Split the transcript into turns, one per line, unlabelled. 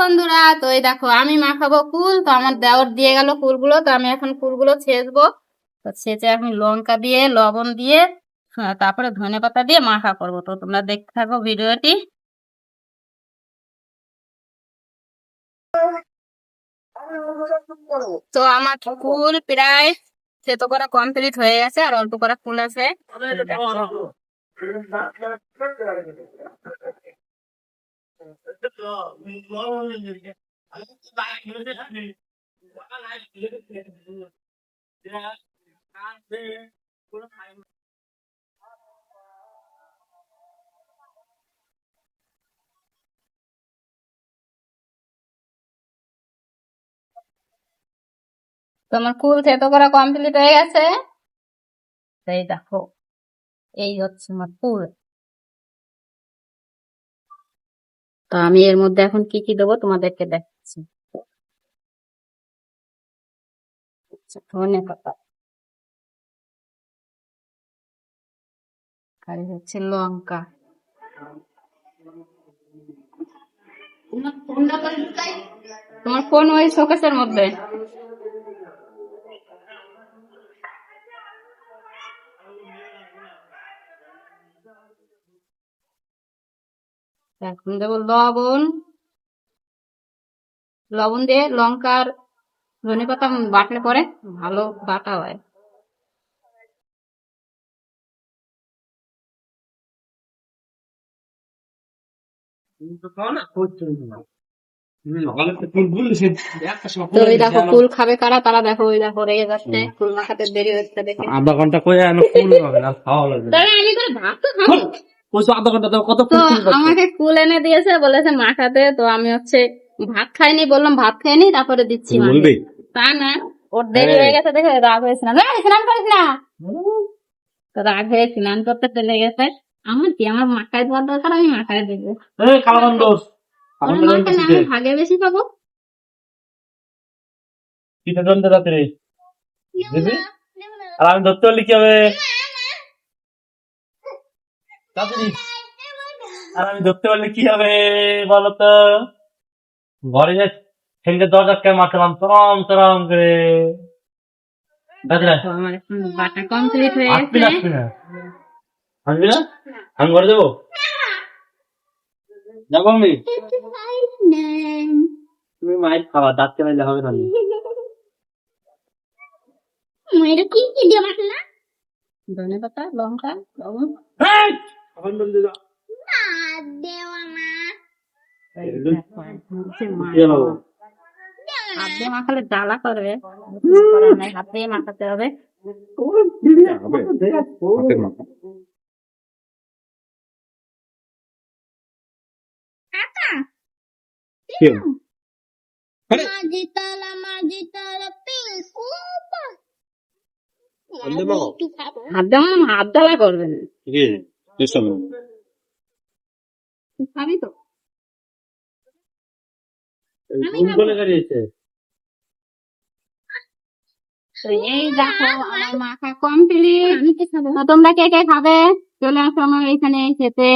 বন্ধুরা তো এই দেখো আমি মাখাবো কুল তো আমার দেওয়ার দিয়ে গেল কুলগুলো তো আমি এখন কুলগুলো ছেঁচবো। তো ছেঁচে আমি লঙ্কা দিয়ে লবণ দিয়ে হ্যাঁ, তারপরে ধনে পাতা দিয়ে মাখা করব। তো তোমরা দেখতে থাকো ভিডিওটি। তো আমার কুল প্রায় সেতো করা কমপ্লিট হয়ে গেছে আর অল্প করা কুল আছে। তো আমার কুল থেতো করা কমপ্লিট হয়ে গেছে? এই দেখো এই হচ্ছে আমার কুল। তো আমি এর মধ্যে এখন কি কি দেবো তোমাদেরকে দেখাচ্ছি। আচ্ছা, ধনে পাতা। আর হচ্ছে লঙ্কা। তোমার ফোন ওই শোকেসের মধ্যে। এখন দেবো লবণ। লবণ দিয়ে লঙ্কার ধনে পাতা বাটলে পরে ভালো বাটা হয়। তো ওই দেখো কুল খাবে কারা? তারা দেখো ওই দেখো রেগে যাচ্ছে কুল মাখাতে দেরি হচ্ছে দেখে।
আধা ঘণ্টা করে ফুল হবে না খাওয়া লাগবে
আমি করে ভাত তো খাব।
আধা ঘণ্টা কত
তো? আমাকে কুল এনে দিয়েছে বলেছে মাখাতে তো আমি হচ্ছে ভাত খাইনি বললাম ভাত খাইনি তারপরে দিচ্ছি
বলবে?
তা না ওর দেরি
হ্যাঁ।
গেছে দেখে রাগ হয়েছে না। স্নান করিস না। তো রাগ হয়ে স্নান করতে চলে গেছে। আমার কি আমার দরকার আমি মাখায় দেবো। আমি ভাগে বেশি পাবো
আর আমি ধরতে পারলি কি হবে। আর আমি ধরতে পারলে কি হবে বলো তো ঘরে যা ছেলেকে দরজা কে করে দাদা
তো আমার এখন বাটা কমপ্লিট হয়ে গেছে
আসবি না? আমি ঘরে যাব? যাব আমি? তুমি মায়ের খাওয়া দাঁত কেনাইলে হবে না
মেয়েরা কি কি দিয়ে মাখলা? ধনে পাতা লঙ্কা লবণ।
এই! এখন বন্ধু যা।
হচ্ছে মা
দিয়ে নেব।
হাত দিয়ে মাখালে জ্বালা করবে কিছু করার নাই, হাত দিয়ে মাখাতে হবে
কি হবে?
Magitala, magitala, pinku.
বন্ধু বাবা।
হাত দিয়ে হাত জ্বালা করবে না
কি? চেষ্টা no.
তুই খাবি তো এই দেখো আমার মাখা কমপ্লিট আমি তোমরা কে কে খাবে চলে আসো আমার এখানে খেতে